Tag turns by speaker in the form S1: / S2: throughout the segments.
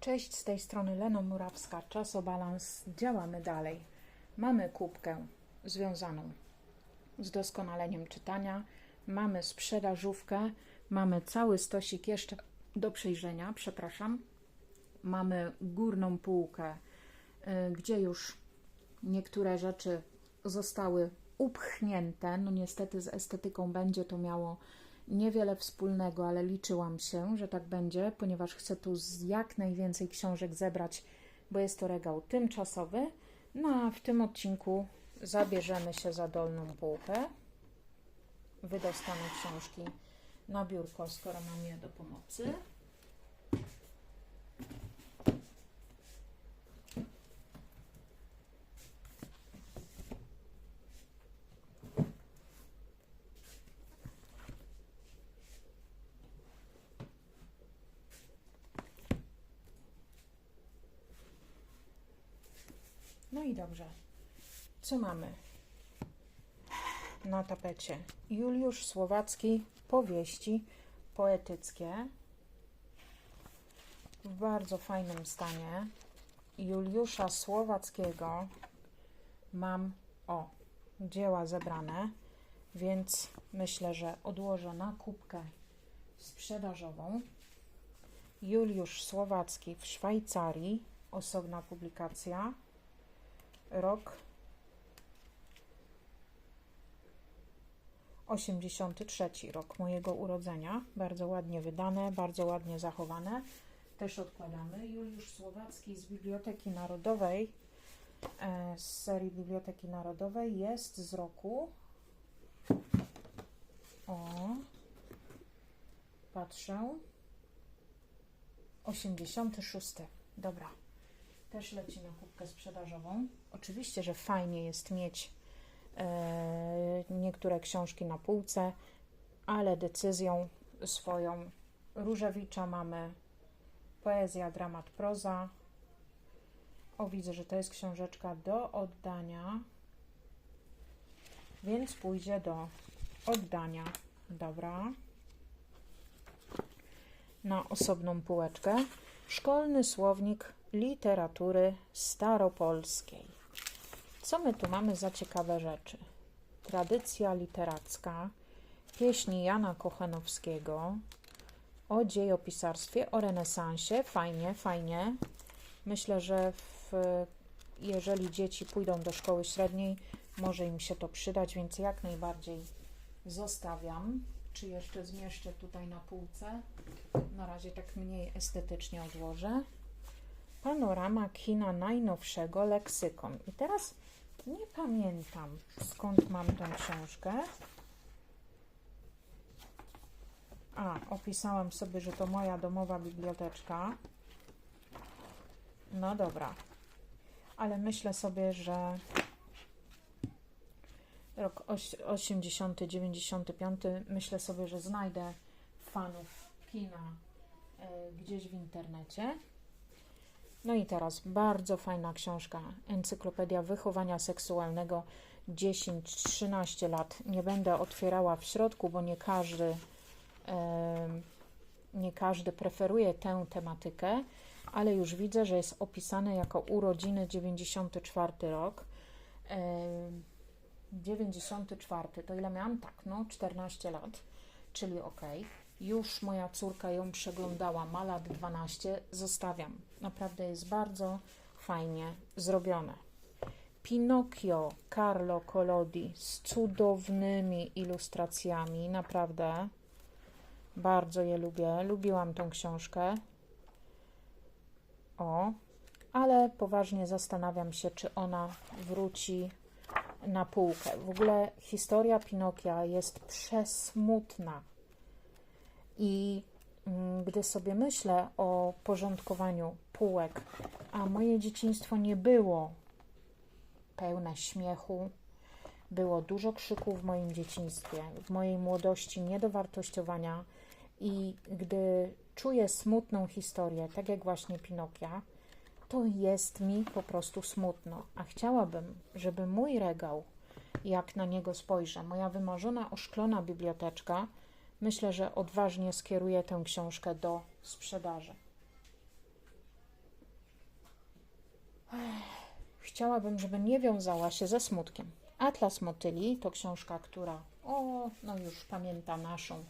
S1: Cześć, z tej strony Leno Murawska, Czasobalans. Działamy dalej. Mamy kubkę związaną z doskonaleniem czytania, mamy sprzedażówkę, mamy cały stosik jeszcze do przejrzenia, przepraszam. Mamy górną półkę, y, gdzie już niektóre rzeczy zostały upchnięte. No niestety z estetyką będzie to miało niewiele wspólnego, ale liczyłam się, że tak będzie, ponieważ chcę tu jak najwięcej książek zebrać, bo jest to regał tymczasowy. No a w tym odcinku zabierzemy się za dolną półkę. Wydostanę książki na biurko, skoro mam je do pomocy. No i dobrze. Co mamy na tapecie? Juliusz Słowacki, powieści poetyckie w bardzo fajnym stanie. Juliusza Słowackiego mam o dzieła zebrane, więc myślę, że odłożę na kubkę sprzedażową. Juliusz Słowacki w Szwajcarii, osobna publikacja rok 83 rok mojego urodzenia. Bardzo ładnie wydane, bardzo ładnie zachowane. Też odkładamy. Juliusz Słowacki z Biblioteki Narodowej, e, z serii Biblioteki Narodowej jest z roku o patrzę 86. Dobra też leci na kubkę sprzedażową. Oczywiście, że fajnie jest mieć e, niektóre książki na półce, ale decyzją swoją Różewicza mamy poezja, dramat, proza. O, widzę, że to jest książeczka do oddania, więc pójdzie do oddania. Dobra. Na osobną półeczkę. Szkolny słownik literatury staropolskiej. Co my tu mamy za ciekawe rzeczy? Tradycja literacka, pieśni Jana Kochanowskiego, o dziejopisarstwie, o renesansie. Fajnie, fajnie. Myślę, że w, jeżeli dzieci pójdą do szkoły średniej, może im się to przydać, więc jak najbardziej zostawiam. Czy jeszcze zmieszczę tutaj na półce? Na razie tak mniej estetycznie odłożę. Panorama kina najnowszego leksykon. I teraz nie pamiętam skąd mam tą książkę. A, opisałam sobie, że to moja domowa biblioteczka. No dobra. Ale myślę sobie, że rok 80, 95, myślę sobie, że znajdę fanów kina y, gdzieś w internecie. No i teraz bardzo fajna książka, Encyklopedia Wychowania Seksualnego 10-13 lat. Nie będę otwierała w środku, bo nie każdy, nie każdy preferuje tę tematykę, ale już widzę, że jest opisane jako urodziny 94 rok. 94, to ile miałam? Tak, no 14 lat, czyli ok. Już moja córka ją przeglądała, ma lat 12, zostawiam. Naprawdę jest bardzo fajnie zrobione. Pinocchio Carlo Collodi z cudownymi ilustracjami, naprawdę bardzo je lubię. Lubiłam tą książkę. O, ale poważnie zastanawiam się, czy ona wróci na półkę. W ogóle historia Pinokia jest przesmutna. I mm, gdy sobie myślę o porządkowaniu półek, a moje dzieciństwo nie było pełne śmiechu, było dużo krzyku w moim dzieciństwie, w mojej młodości, niedowartościowania i gdy czuję smutną historię, tak jak właśnie Pinokia, to jest mi po prostu smutno, a chciałabym, żeby mój regał, jak na niego spojrzę, moja wymarzona oszklona biblioteczka, myślę, że odważnie skieruję tę książkę do sprzedaży. Chciałabym, żeby nie wiązała się ze smutkiem. Atlas Motyli to książka, która, o, no już pamięta naszą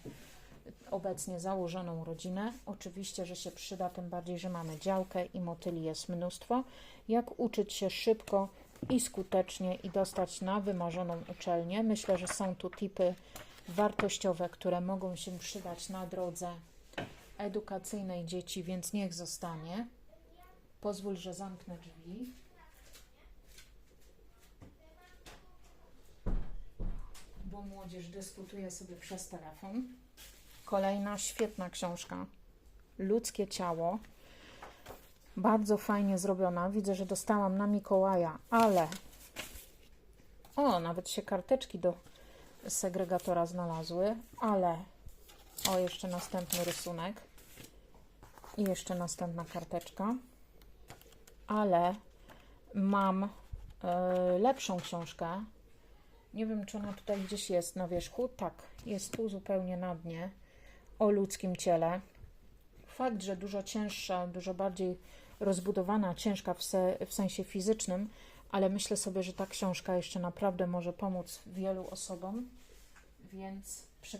S1: obecnie założoną rodzinę. Oczywiście, że się przyda, tym bardziej, że mamy działkę i motyli jest mnóstwo. Jak uczyć się szybko i skutecznie i dostać na wymarzoną uczelnię. Myślę, że są tu tipy wartościowe, które mogą się przydać na drodze edukacyjnej dzieci, więc niech zostanie. Pozwól, że zamknę drzwi. Bo młodzież dyskutuje sobie przez telefon. Kolejna świetna książka. Ludzkie ciało. Bardzo fajnie zrobiona. Widzę, że dostałam na Mikołaja, ale. O, nawet się karteczki do segregatora znalazły, ale. O, jeszcze następny rysunek. I jeszcze następna karteczka. Ale mam e, lepszą książkę. Nie wiem, czy ona tutaj gdzieś jest na wierzchu. Tak, jest tu zupełnie na dnie. O ludzkim ciele. Fakt, że dużo cięższa, dużo bardziej rozbudowana, ciężka w, se, w sensie fizycznym, ale myślę sobie, że ta książka jeszcze naprawdę może pomóc wielu osobom, więc przekazuję.